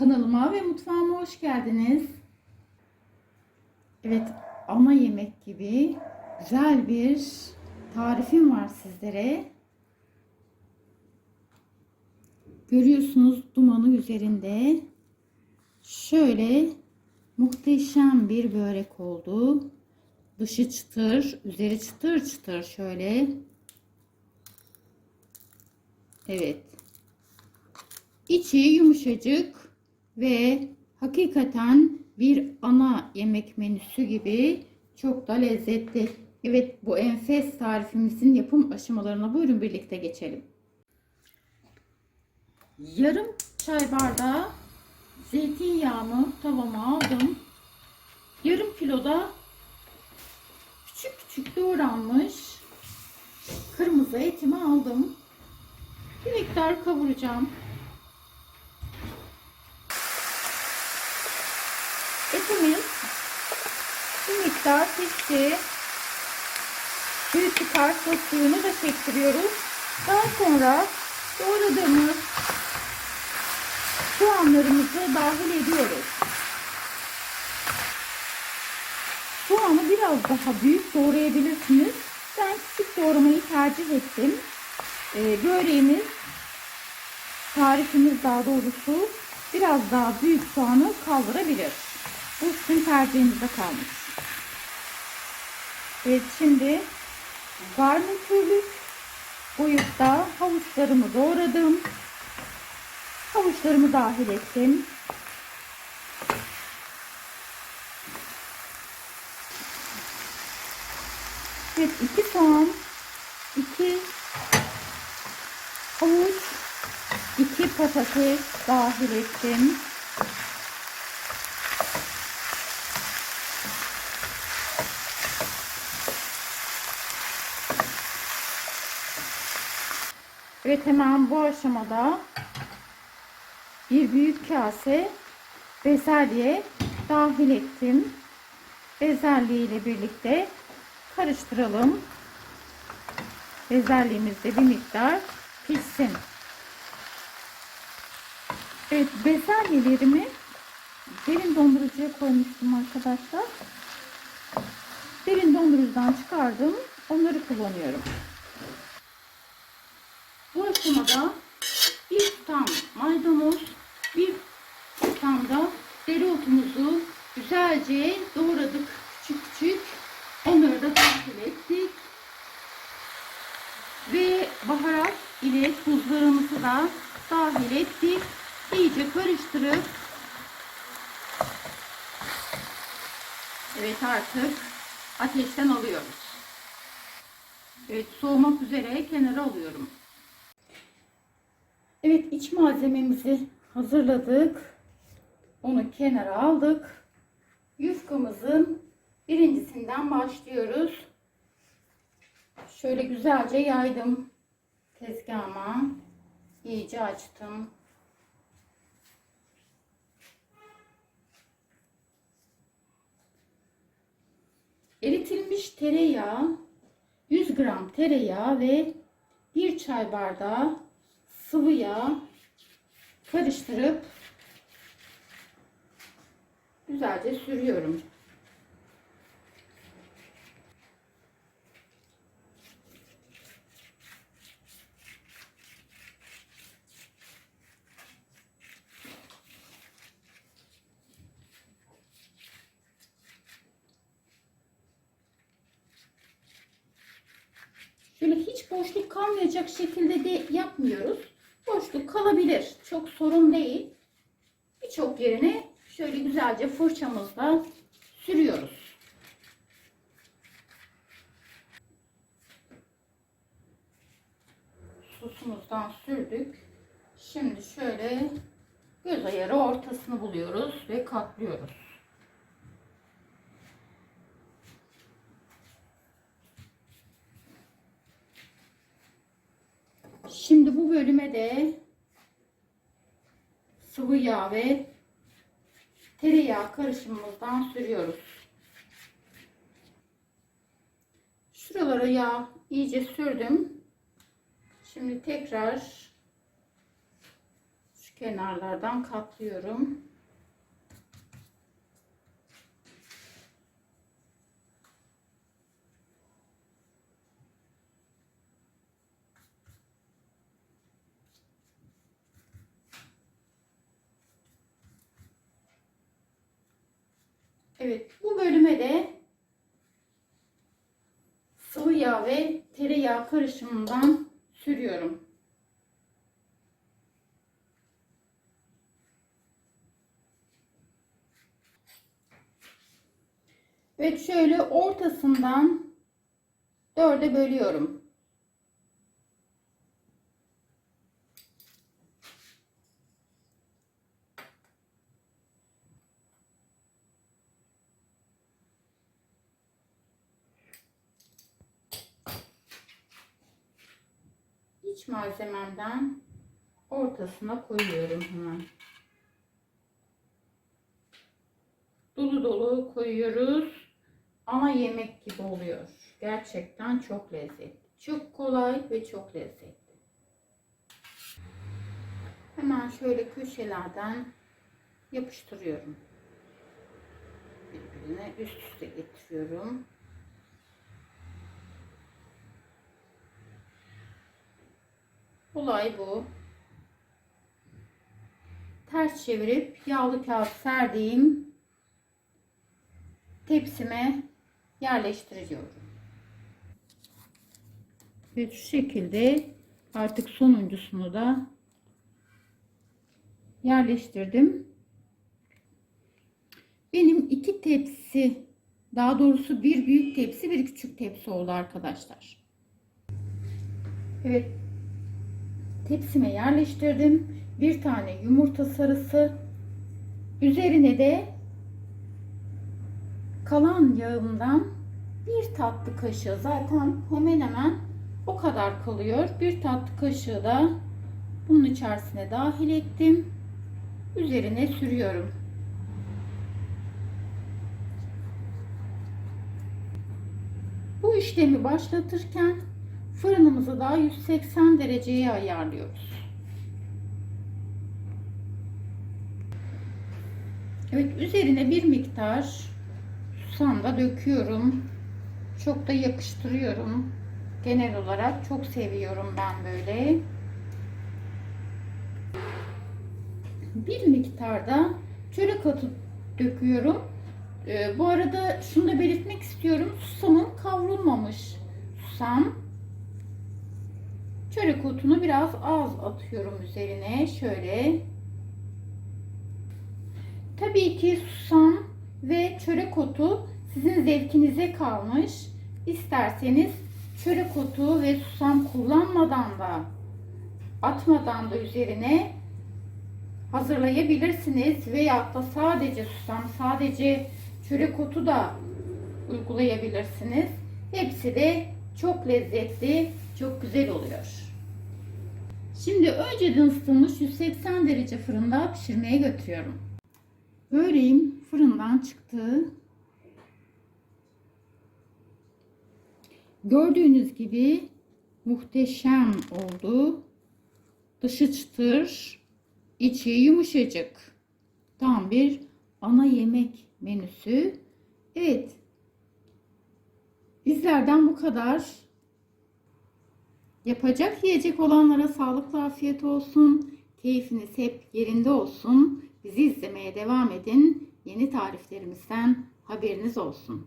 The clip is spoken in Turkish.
Kanalıma ve mutfağıma hoş geldiniz. Evet, ana yemek gibi güzel bir tarifim var sizlere. Görüyorsunuz dumanı üzerinde. Şöyle muhteşem bir börek oldu. Dışı çıtır, üzeri çıtır çıtır şöyle. Evet. İçi yumuşacık ve hakikaten bir ana yemek menüsü gibi çok da lezzetli. Evet bu enfes tarifimizin yapım aşamalarına buyurun birlikte geçelim. Yarım çay bardağı zeytinyağımı tavama aldım. Yarım kiloda küçük küçük doğranmış kırmızı etimi aldım. Bir miktar kavuracağım. Bir miktar pişti. Suyu çıkarsa suyunu da çektiriyoruz. Daha sonra doğradığımız soğanlarımızı dahil ediyoruz. Soğanı biraz daha büyük doğrayabilirsiniz. Ben küçük doğramayı tercih ettim. Ee, böreğimiz, tarifimiz daha doğrusu biraz daha büyük soğanı kaldırabilir. Bu sizin tercihinize kalmış. Evet şimdi garnitürlük boyutta havuçlarımı doğradım. Havuçlarımı dahil ettim. Evet iki soğan, iki havuç, iki patates dahil ettim. Evet hemen bu aşamada bir büyük kase bezelye dahil ettim. Bezelye ile birlikte karıştıralım. Bezelyemiz de bir miktar pişsin. Evet bezelyelerimi derin dondurucuya koymuştum arkadaşlar. Derin dondurucudan çıkardım. Onları kullanıyorum. Aşamada bir tutam maydanoz, bir tutam da dereotumuzu güzelce doğradık küçük küçük. Onları da dahil ettik. Ve baharat ile tuzlarımızı da dahil ettik. İyice karıştırıp Evet artık ateşten alıyoruz. Evet soğumak üzere kenara alıyorum. Evet iç malzememizi hazırladık. Onu kenara aldık. Yufkamızın birincisinden başlıyoruz. Şöyle güzelce yaydım tezgahıma. İyice açtım. Eritilmiş tereyağı 100 gram tereyağı ve 1 çay bardağı sıvı yağ karıştırıp güzelce sürüyorum. Şöyle hiç boşluk kalmayacak şekilde de yapmıyoruz. Boşluk kalabilir. Çok sorun değil. Birçok yerine şöyle güzelce fırçamızla sürüyoruz. Sosumuzdan sürdük. Şimdi şöyle göz ayarı ortasını buluyoruz ve katlıyoruz. Şimdi bu bölüme de sıvı yağ ve tereyağı karışımımızdan sürüyoruz. Şuralara yağ iyice sürdüm. Şimdi tekrar şu kenarlardan katlıyorum. Evet, bu bölüme de sıvı yağ ve tereyağı karışımından sürüyorum. Evet şöyle ortasından dörde bölüyorum. İç malzememden ortasına koyuyorum hemen. Dolu dolu koyuyoruz. Ana yemek gibi oluyor. Gerçekten çok lezzetli. Çok kolay ve çok lezzetli. Hemen şöyle köşelerden yapıştırıyorum. Birbirine üst üste getiriyorum. Olay bu. Ters çevirip yağlı kağıt serdiğim tepsime yerleştiriyorum. Ve şu şekilde artık sonuncusunu da yerleştirdim. Benim iki tepsi daha doğrusu bir büyük tepsi bir küçük tepsi oldu arkadaşlar. Evet tepsime yerleştirdim. Bir tane yumurta sarısı üzerine de kalan yağımdan bir tatlı kaşığı zaten hemen hemen o kadar kalıyor. Bir tatlı kaşığı da bunun içerisine dahil ettim. Üzerine sürüyorum. Bu işlemi başlatırken fırınımızı da 180 dereceye ayarlıyoruz. Evet üzerine bir miktar susam da döküyorum. Çok da yakıştırıyorum. Genel olarak çok seviyorum ben böyle. Bir miktar da çörek otu döküyorum. Ee, bu arada şunu da belirtmek istiyorum. Susamın kavrulmamış susam. Çörek otunu biraz az atıyorum üzerine. Şöyle. Tabii ki susam ve çörek otu sizin zevkinize kalmış. İsterseniz çörek otu ve susam kullanmadan da atmadan da üzerine hazırlayabilirsiniz veya da sadece susam, sadece çörek otu da uygulayabilirsiniz. Hepsi de çok lezzetli, çok güzel oluyor. Şimdi önceden ısıtılmış 180 derece fırında pişirmeye götürüyorum. Böreğim fırından çıktı. Gördüğünüz gibi muhteşem oldu. Dışı çıtır, içi yumuşacık. Tam bir ana yemek menüsü. Evet. Bizlerden bu kadar. Yapacak yiyecek olanlara sağlıklı afiyet olsun. Keyfiniz hep yerinde olsun. Bizi izlemeye devam edin. Yeni tariflerimizden haberiniz olsun.